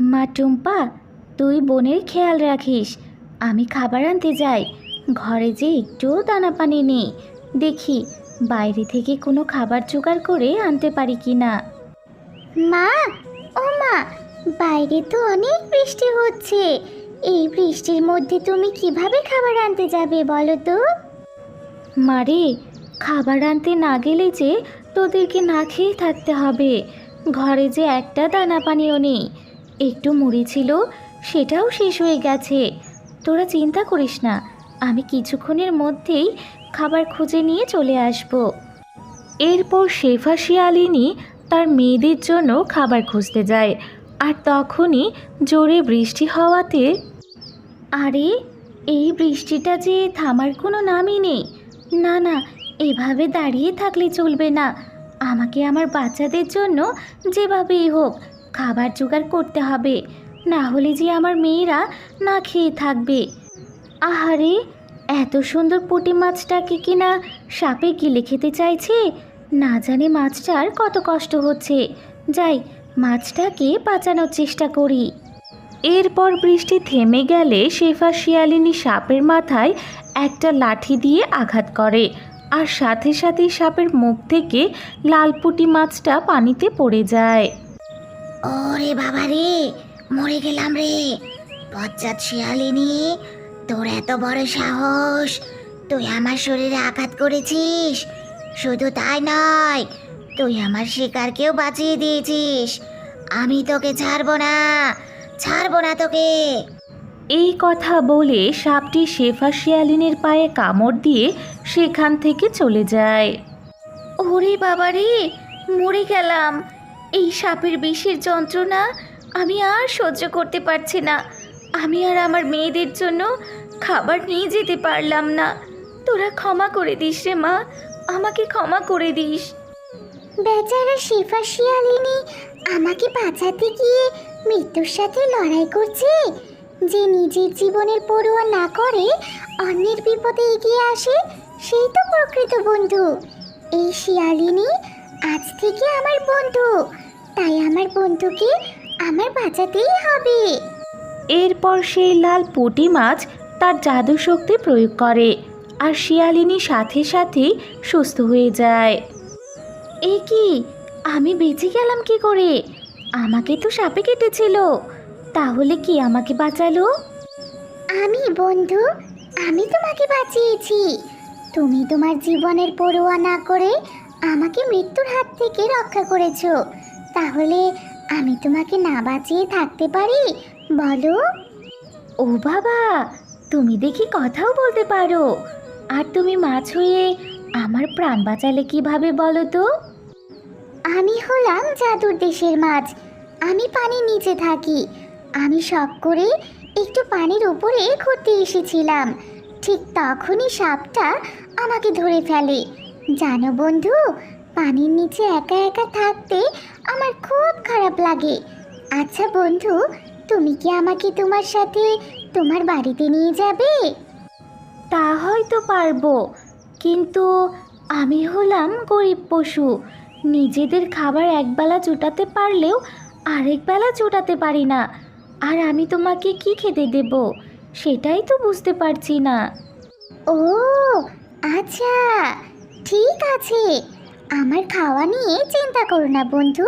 মা টুম্পা তুই বোনের খেয়াল রাখিস। আমি খাবার আনতে যাই। ঘরে যে একটুও দানা পানি নেই। দেখি বাইরে থেকে কোনো খাবার জোগাড় করে আনতে পারি কি না মা ও মা বাইরে তো অনেক বৃষ্টি হচ্ছে। এই বৃষ্টির মধ্যে তুমি কীভাবে খাবার আনতে যাবে বলো তো? মারে খাবার আনতে না গেলে যে তোদেরকে না খেয়ে থাকতে হবে। ঘরে যে একটা দানা পানিও নেই। একটু মুড়ি ছিল, সেটাও শেষ হয়ে গেছে। তোরা চিন্তা করিস না, আমি কিছুক্ষণের মধ্যেই খাবার খুঁজে নিয়ে চলে আসব। এরপর শেফা শিয়ালিনী তার মেয়েদের জন্য খাবার খুঁজতে যায়, আর তখনই জোরে বৃষ্টি হওয়াতে আরে, এই বৃষ্টিটা যে থামার কোনো নামই নেই। না না, এভাবে দাঁড়িয়ে থাকলে চলবে না। আমাকে আমার বাচ্চাদের জন্য যেভাবেই হোক খাবার জোগাড় করতে হবে। না হলে যে আমার মেয়েরা না খেয়ে থাকবে। আহারে, এত সুন্দর পুঁটি মাছটাকে কিনা সাপে গিলে খেতে চাইছে? না জানি মাছটার কত কষ্ট হচ্ছে। যাই, মাছটাকে বাঁচানোর চেষ্টা করি। এরপর বৃষ্টি থেমে গেলে শেফা শিয়ালিনী সাপের মাথায় একটা লাঠি দিয়ে আঘাত করে। আর সাথে সাথে সাপের মুখ থেকে লাল লালপুটি মাছটা পানিতে পড়ে যায়। ওরে বাবা রে মরে গেলাম রে। পশ্চাৎ শিয়ালিনী তোর এত বড় সাহস। তুই আমার শরীরে আঘাত করেছিস। শুধু তাই নয় তুই আমার শিকারকেও বাঁচিয়ে দিয়েছিস। আমি তোকে ছাড়বো না ছাড়বো না তোকে। এই কথা বলে সাপটি শেফা শিয়ালিনীর পায়ে কামড় দিয়ে সেখান থেকে চলে যায়। ওরে বাবা রে মরে গেলাম। এই সাপের বিষের যন্ত্রণা আমি আর সহ্য করতে পারছি না। আমি আর আমার মেয়েদের জন্য খাবার নিয়ে যেতে পারলাম না। তোরা ক্ষমা করে দিস রে মা, আমাকে ক্ষমা করে দিস। বেচারা শিফা শিয়ালিনী, আমাকে বাঁচাতে গিয়ে মৃত্যুর সাথে লড়াই করছে? যে নিজের জীবনের পড়ুয়া না করে অন্যের বিপদে এগিয়ে আসে, সেই তো প্রকৃত বন্ধু। এই শিয়ালিনী আজ থেকে আমার বন্ধু। তাই আমার বন্ধুকে আমার বাঁচাতেই হবে। এরপর সেই লাল পুঁটি মাছ তার জাদু শক্তি প্রয়োগ করে আর শিয়ালিনী সাথে সাথেই সুস্থ হয়ে যায়। এ কি? আমি বেঁচে গেলাম কি করে? আমাকে তো সাপে কেটেছিল। তাহলে কি আমাকে বাঁচালো? আমি বন্ধু আমি তোমাকে বাঁচিয়েছি। তুমি তোমার জীবনের পড়ুয়া না করে আমাকে মৃত্যুর হাত থেকে রক্ষা করেছ। তাহলে আমি তোমাকে না বাঁচিয়ে থাকতে পারি? বলো। ও বাবা, তুমি দেখি কথাও বলতে পারো। আর তুমি মাছ হয়ে আমার প্রাণ বাঁচালে কীভাবে বলো তো? আমি হলাম জাদুর দেশের মাছ। আমি পানির নিচে থাকি। আমি শখ করে একটু পানির উপরে ঘুরতে এসেছিলাম। ঠিক তখনই সাপটা আমাকে ধরে ফেলে। জানো বন্ধু পানির নিচে একা একা থাকতে আমার খুব খারাপ লাগে। আচ্ছা বন্ধু তুমি কি আমাকে তোমার সাথে তোমার বাড়িতে নিয়ে যাবে? তা হয়তো পারব কিন্তু আমি হলাম গরিব পশু। নিজেদের খাবার একবেলা জোটাতে পারলেও আরেক বেলা জোটাতে পারি না। আর আমি তোমাকে কি খেতে দেব সেটাই তো বুঝতে পারছি না। ও আচ্ছা। ঠিক আছে। আমার খাওয়া নিয়ে চিন্তা করো না বন্ধু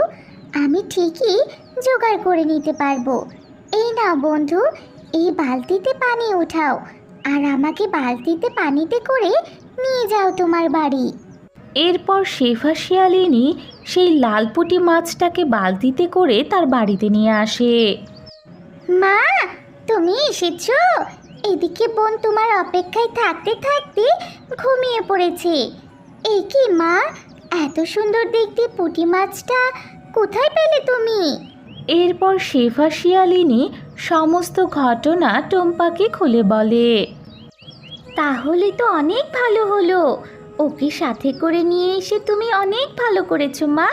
আমি ঠিকই জোগাড় করে নিতে পারব। এই নাও বন্ধু এই বালতিতে পানি উঠাও আর আমাকে বালতিতে পানিতে করে নিয়ে যাও তোমার বাড়ি। এরপর শেফা শিয়ালিনী সেই লালপুটি মাছটাকে বালতিতে করে তার বাড়িতে নিয়ে আসে। মা তুমি এসেছ? এদিকে বোন তোমার অপেক্ষায় থাকতে থাকতে ঘুমিয়ে পড়েছে। এই কি মা এত সুন্দর দেখতে পুঁটি মাছটা কোথায় পেলে তুমি? এরপর শেফা শিয়ালিনী সমস্ত ঘটনা টম্পাকে খুলে বলে তাহলে তো অনেক ভালো হলো। ওকে সাথে করে নিয়ে এসে তুমি অনেক ভালো করেছ মা।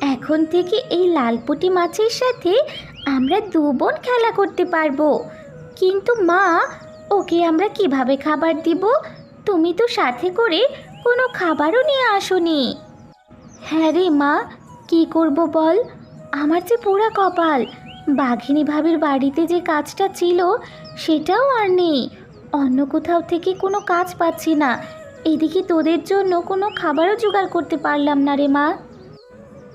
এখন থেকে এই লাল লালপুটি মাছের সাথে আমরা দু বোন খেলা করতে পারব। কিন্তু মা ওকে আমরা কীভাবে খাবার দিব? তুমি তো সাথে করে কোনো খাবারও নিয়ে আসোনি। হ্যাঁ রে মা, কি করব বল? আমার যে পোড়া কপাল, বাঘিনী ভাবির বাড়িতে যে কাজটা ছিল, সেটাও আর নেই। অন্য কোথাও থেকে কোনো কাজ পাচ্ছি না। এদিকে তোদের জন্য কোনো খাবারও জোগাড় করতে পারলাম না রে মা।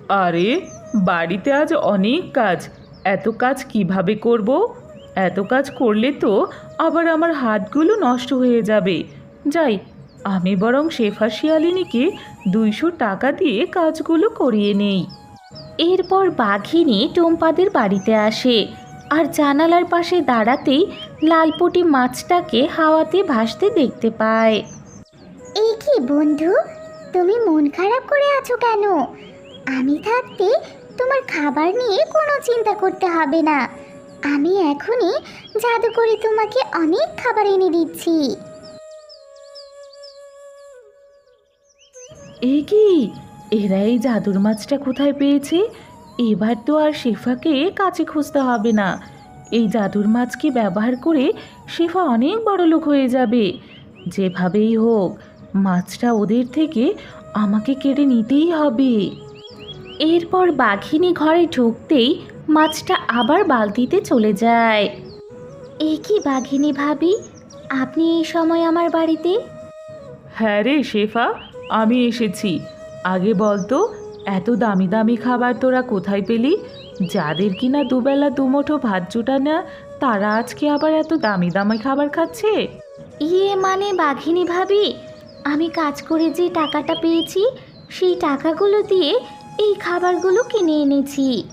আরে, বাড়িতে আজ অনেক কাজ। এত কাজ কীভাবে করব? এত কাজ করলে তো আবার আমার হাতগুলো নষ্ট হয়ে যাবে। যাই আমি বরং শেফা শিয়ালিনীকে দুইশো টাকা দিয়ে কাজগুলো করিয়ে নেই। এরপর বাঘিনী টুম্পাদের বাড়িতে আসে আর জানালার পাশে দাঁড়াতেই লালপুটি মাছটাকে হাওয়াতে ভাসতে দেখতে পায়। এই কি বন্ধু? তুমি মন খারাপ করে আছো কেন? আমি থাকতে তোমার খাবার নিয়ে কোনো চিন্তা করতে হবে না। আমি এখনই জাদু করে তোমাকে অনেক খাবার এনে দিচ্ছি। এ কি? এরা এই জাদুর মাছটা কোথায় পেয়েছে? এবার তো আর শেফাকে কাছে খুঁজতে হবে না। এই জাদুর মাছকে ব্যবহার করে শেফা অনেক বড় লোক হয়ে যাবে? যেভাবেই হোক মাছটা ওদের থেকে আমাকে কেড়ে নিতেই হবে। এরপর বাঘিনী ঘরে ঢুকতেই মাছটা আবার বালতিতে চলে যায়। এ কি বাঘিনী ভাবি? আপনি এই সময় আমার বাড়িতে? হ্যাঁ রে শেফা আমি এসেছি। আগে বলতো এত দামি দামি খাবার তোরা কোথায় পেলি? যাদের কিনা দুবেলা দুমুঠো ভাত জুটা না তারা আজকে আবার এত দামি দামি খাবার খাচ্ছে? ইয়ে মানে বাঘিনী ভাবি আমি কাজ করে যে টাকাটা পেয়েছি সেই টাকাগুলো দিয়ে এই খাবারগুলো কিনে এনেছি।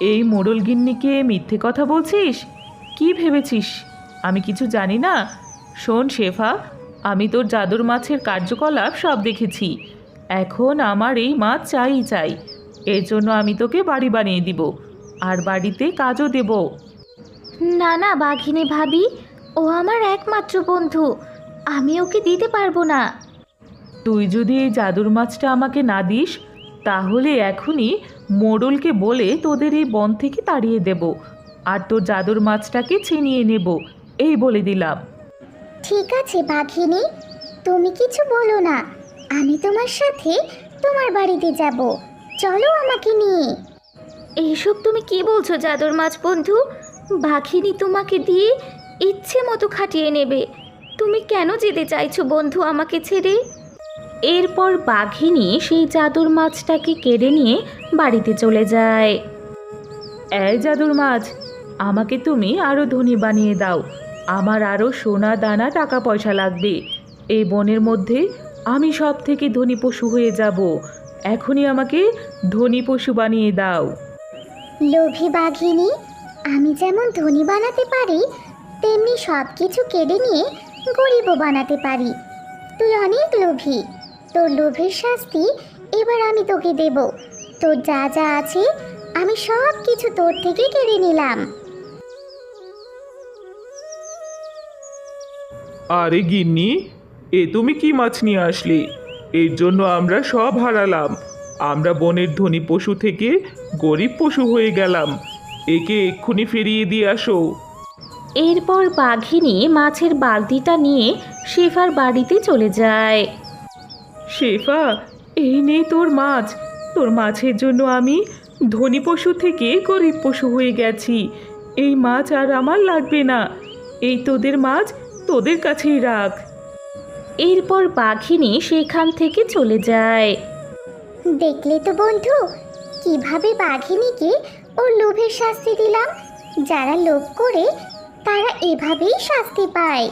এই মোড়ল গিন্নিকে মিথ্যে কথা বলছিস? কি ভেবেছিস? আমি কিছু জানি না। শোন শেফা আমি তোর জাদুর মাছের কার্যকলাপ সব দেখেছি। এখন আমার এই মাছ চাই চাই। এর জন্য আমি তোকে বাড়ি বানিয়ে দিব। আর বাড়িতে কাজও দেব। না না বাঘিনী ভাবি ও আমার একমাত্র বন্ধু। আমি ওকে দিতে পারব না। তুই যদি এই জাদুর মাছটা আমাকে না দিস তাহলে এখনই মোড়লকে বলে তোদের এই বন থেকে তাড়িয়ে দেব। আর তোর জাদুর মাছটাকে ছিনিয়ে নেব। এই বলে দিলাম। ঠিক আছে বাঘিনী। তুমি কিছু বলো না। আমি তোমার সাথে তোমার বাড়িতে যাব। চলো আমাকে নিয়ে। এইসব তুমি কি বলছো জাদুর মাছ বন্ধু? বাঘিনী তোমাকে দিয়ে ইচ্ছে মতো খাটিয়ে নেবে। তুমি কেন যেতে চাইছো বন্ধু আমাকে ছেড়ে? এরপর বাঘিনী সেই জাদুর মাছটাকে কেড়ে নিয়ে বাড়িতে চলে যায়। এই জাদুর মাছ আমাকে তুমি আরও ধনী বানিয়ে দাও। আমার আরও সোনা দানা টাকা পয়সা লাগবে। এই বনের মধ্যে আমি সব থেকে ধনী পশু হয়ে যাব। এখনই আমাকে ধনী পশু বানিয়ে দাও। লোভী বাঘিনী, আমি যেমন ধনী বানাতে পারি, তেমনি সব কিছু কেড়ে নিয়ে গরিবও বানাতে পারি। তুই অনেক লোভী। তোর লোভের শাস্তি এবার আমি তোকে দেব। তোর যা যা আছে, আমি সব কিছু তোর থেকে কেড়ে নিলাম। আরে গিন্নি এ তুমি কি মাছ নিয়ে আসলে? এর জন্য আমরা সব হারালাম। আমরা বনের ধনী পশু থেকে গরিব পশু হয়ে গেলাম। একে এক্ষুনি ফিরিয়ে দিয়ে আসো। এরপর বাঘিনী মাছের বালতিটা নিয়ে শেফার বাড়িতে চলে যায়। শেফা এই নেই তোর মাছ। তোর মাছের জন্য আমি ধনী পশু থেকে গরিব পশু হয়ে গেছি। এই মাছ আর আমার লাগবে না। এই তোদের মাছ তোদের কাছেই রাখ। এরপর বাঘিনী সেখান থেকে চলে যায়। দেখলে তো বন্ধু কীভাবে বাঘিনীকে ওর লোভের শাস্তি দিলাম? যারা লোভ করে তারা এভাবেই শাস্তি পায়।